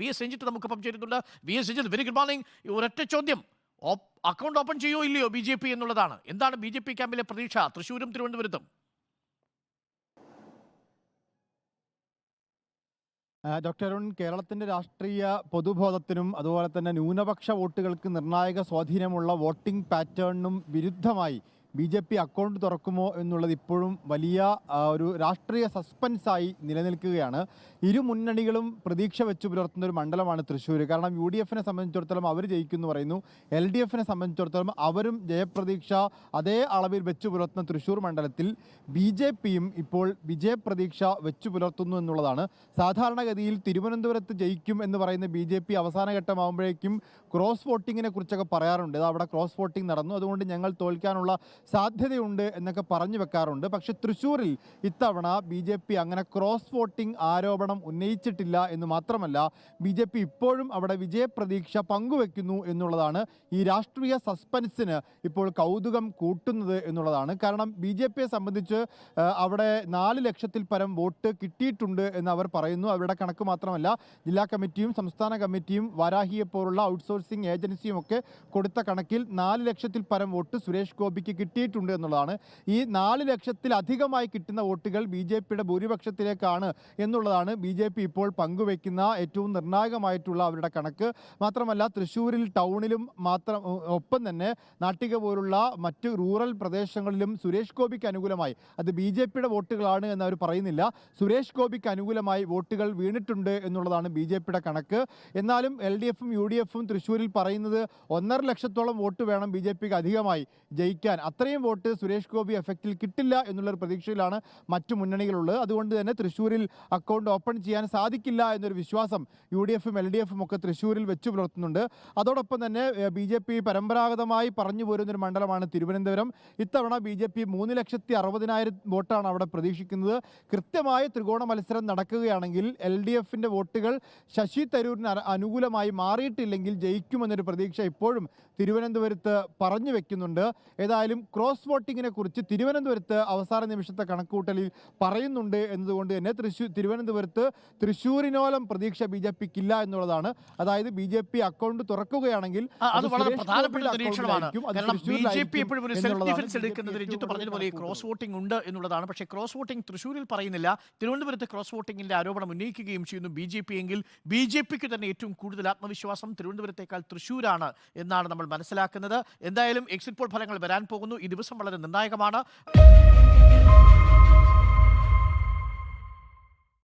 V S Ranjith നമുക്കൊപ്പം ചേരുന്നുണ്ട് V S Ranjith very good morning ഒരൊറ്റ ചോദ്യം. അക്കൗണ്ട് ഓപ്പൺ ചെയ്യോ ഇല്ലയോ ബി ജെ പി എന്നുള്ളതാണ്. എന്താണ് ബി ജെ പി ക്യാമ്പിലെ പ്രതീക്ഷ? തൃശ്ശൂരും തിരുവനന്തപുരത്തും. ഡോക്ടർ അരുൺ കേരളത്തിന്റെ രാഷ്ട്രീയ പൊതുബോധത്തിനും അതുപോലെ തന്നെ ന്യൂനപക്ഷ വോട്ടുകൾക്ക് നിർണായക സ്വാധീനമുള്ള വോട്ടിംഗ് പാറ്റേണിനും വിരുദ്ധമായി ബി ജെ പി അക്കൗണ്ട് തുറക്കുമോ എന്നുള്ളത് ഇപ്പോഴും വലിയ ഒരു രാഷ്ട്രീയ സസ്പെൻസായി നിലനിൽക്കുകയാണ്. ഇരു മുന്നണികളും പ്രതീക്ഷ വെച്ച് പുലർത്തുന്ന ഒരു മണ്ഡലമാണ് തൃശ്ശൂർ കാരണം യു ഡി എഫിനെ സംബന്ധിച്ചിടത്തോളം അവർ ജയിക്കുമെന്ന് പറയുന്നു. എൽ ഡി എഫിനെ സംബന്ധിച്ചിടത്തോളം അവരും ജയപ്രതീക്ഷ അതേ അളവിൽ വെച്ച് പുലർത്തുന്ന തൃശ്ശൂർ മണ്ഡലത്തിൽ ബി ജെ പിയും ഇപ്പോൾ വിജയപ്രതീക്ഷ വെച്ചു പുലർത്തുന്നു എന്നുള്ളതാണ്. സാധാരണഗതിയിൽ തിരുവനന്തപുരത്ത് ജയിക്കും എന്ന് പറയുന്ന ബി ജെ പി അവസാനഘട്ടമാകുമ്പോഴേക്കും ക്രോസ് വോട്ടിങ്ങിനെ കുറിച്ചൊക്കെ പറയാറുണ്ട്. അവിടെ ക്രോസ് വോട്ടിംഗ് നടന്നു. അതുകൊണ്ട് ഞങ്ങൾ തോൽക്കാനുള്ള സാധ്യതയുണ്ട് എന്നൊക്കെ പറഞ്ഞു വെക്കാറുണ്ട്. പക്ഷെ തൃശ്ശൂരിൽ ഇത്തവണ ബി ജെ പി അങ്ങനെ ക്രോസ് വോട്ടിംഗ് ആരോപണം ഉന്നയിച്ചിട്ടില്ല എന്ന് മാത്രമല്ല ബി ജെ പി ഇപ്പോഴും അവിടെ വിജയപ്രതീക്ഷ പങ്കുവെക്കുന്നു എന്നുള്ളതാണ് ഈ രാഷ്ട്രീയ സസ്പെൻസിന് ഇപ്പോൾ കൗതുകം കൂട്ടുന്നത് എന്നുള്ളതാണ്. കാരണം ബി ജെ പിയെ സംബന്ധിച്ച് അവിടെ നാല് ലക്ഷത്തിൽ പരം വോട്ട് കിട്ടിയിട്ടുണ്ട് എന്ന് അവർ പറയുന്നു. അവരുടെ കണക്ക് മാത്രമല്ല ജില്ലാ കമ്മിറ്റിയും സംസ്ഥാന കമ്മിറ്റിയും വാരാഹിയെ പോലുള്ള ഔട്ട്സോഴ്സിംഗ് ഏജൻസിയും ഒക്കെ കൊടുത്ത കണക്കിൽ നാല് ലക്ഷത്തിൽ പരം വോട്ട് സുരേഷ് ഗോപിക്ക് കിട്ടിയിട്ടുണ്ട് എന്നുള്ളതാണ്. ഈ നാല് ലക്ഷത്തിലധികമായി കിട്ടുന്ന വോട്ടുകൾ ബി ജെ പിയുടെ ഭൂരിപക്ഷത്തിലേക്കാണ് എന്നുള്ളതാണ് ബി ജെ പി ഇപ്പോൾ പങ്കുവയ്ക്കുന്ന ഏറ്റവും നിർണായകമായിട്ടുള്ള അവരുടെ കണക്ക്. മാത്രമല്ല തൃശ്ശൂരിൽ ടൗണിലും മാത്രം ഒപ്പം തന്നെ നാട്ടിക പോലുള്ള മറ്റ് റൂറൽ പ്രദേശങ്ങളിലും സുരേഷ് ഗോപിക്ക് അനുകൂലമായി. അത് ബി ജെ പിയുടെ വോട്ടുകളാണ് എന്ന് അവർ പറയുന്നില്ല. സുരേഷ് ഗോപിക്ക് അനുകൂലമായി വോട്ടുകൾ വീണിട്ടുണ്ട് എന്നുള്ളതാണ് ബി ജെ പിയുടെ കണക്ക്. എന്നാലും എൽ ഡി എഫും യു ഡി എഫും തൃശ്ശൂരിൽ പറയുന്നത് ഒന്നര ലക്ഷത്തോളം വോട്ട് വേണം ബി ജെ പിക്ക് അധികമായി ജയിക്കാൻ. അത്രയും വോട്ട് സുരേഷ് ഗോപി എഫക്റ്റിൽ കിട്ടില്ല എന്നുള്ളൊരു പ്രതീക്ഷയിലാണ് മറ്റു മുന്നണികളുള്ളത്. അതുകൊണ്ട് തന്നെ തൃശ്ശൂരിൽ അക്കൗണ്ട് ഓപ്പൺ ചെയ്യാൻ സാധിക്കില്ല എന്നൊരു വിശ്വാസം യു ഡി എഫും എൽ ഡി എഫും ഒക്കെ തൃശ്ശൂരിൽ വെച്ചു പുലർത്തുന്നുണ്ട്. അതോടൊപ്പം തന്നെ ബി ജെ പി പരമ്പരാഗതമായി പറഞ്ഞു പോരുന്നൊരു മണ്ഡലമാണ് തിരുവനന്തപുരം. ഇത്തവണ ബി ജെ പി മൂന്ന് ലക്ഷത്തി അറുപതിനായിരം വോട്ടാണ് അവിടെ പ്രതീക്ഷിക്കുന്നത്. കൃത്യമായ ത്രികോണ മത്സരം നടക്കുകയാണെങ്കിൽ എൽ ഡി എഫിന്റെ വോട്ടുകൾ ശശി തരൂരിന് അനുകൂലമായി മാറിയിട്ടില്ലെങ്കിൽ ജയിക്കുമെന്നൊരു പ്രതീക്ഷ ഇപ്പോഴും തിരുവനന്തപുരത്ത് പറഞ്ഞു വെക്കുന്നുണ്ട്. ഏതായാലും ക്രോസ് വോട്ടിങ്ങിനെ കുറിച്ച് തിരുവനന്തപുരത്ത് അവസാന നിമിഷത്തെ കണക്കൂട്ടലിൽ പറയുന്നുണ്ട് എന്നതുകൊണ്ട് തന്നെ തൃശ്ശൂർ തിരുവനന്തപുരത്ത് തൃശ്ശൂരിനോളം പ്രതീക്ഷ ബി ജെ പിക്കില്ല എന്നുള്ളതാണ്. അതായത് ബി ജെ പി അക്കൗണ്ട് തുറക്കുകയാണെങ്കിൽ അത് വളരെ പ്രധാനപ്പെട്ട നിരീക്ഷണമാണ്. കാരണം ബി ജെ പി എപ്പോഴും ഒരു സെൽഫ് ഡിഫൻസ് BJP എടുക്കുന്നത് രഞ്ജിത്ത് പറഞ്ഞതുപോലെ ക്രോസ് വോട്ടിംഗ് ഉണ്ട് എന്നുള്ളതാണ്. പക്ഷേ ക്രോസ് വോട്ടിംഗ് തൃശ്ശൂരിൽ പറയുന്നില്ല. തിരുവനന്തപുരത്ത് ക്രോസ് വോട്ടിംഗിന്റെ ആരോപണം ഉന്നയിക്കുകയും ചെയ്യുന്നു ബി ജെ പി എങ്കിൽ ബി ജെ പിക്ക് തന്നെ ഏറ്റവും കൂടുതൽ ആത്മവിശ്വാസം തിരുവനന്തപുരത്തേക്കാൾ തൃശ്ശൂരാണ് എന്നാണ് നമ്മൾ മനസ്സിലാക്കുന്നത്. എന്തായാലും എക്സിറ്റ് പോൾ ഫലങ്ങൾ വരാൻ പോകുന്നു. ഈ ദിവസം വളരെ നിർണായകമാണ്.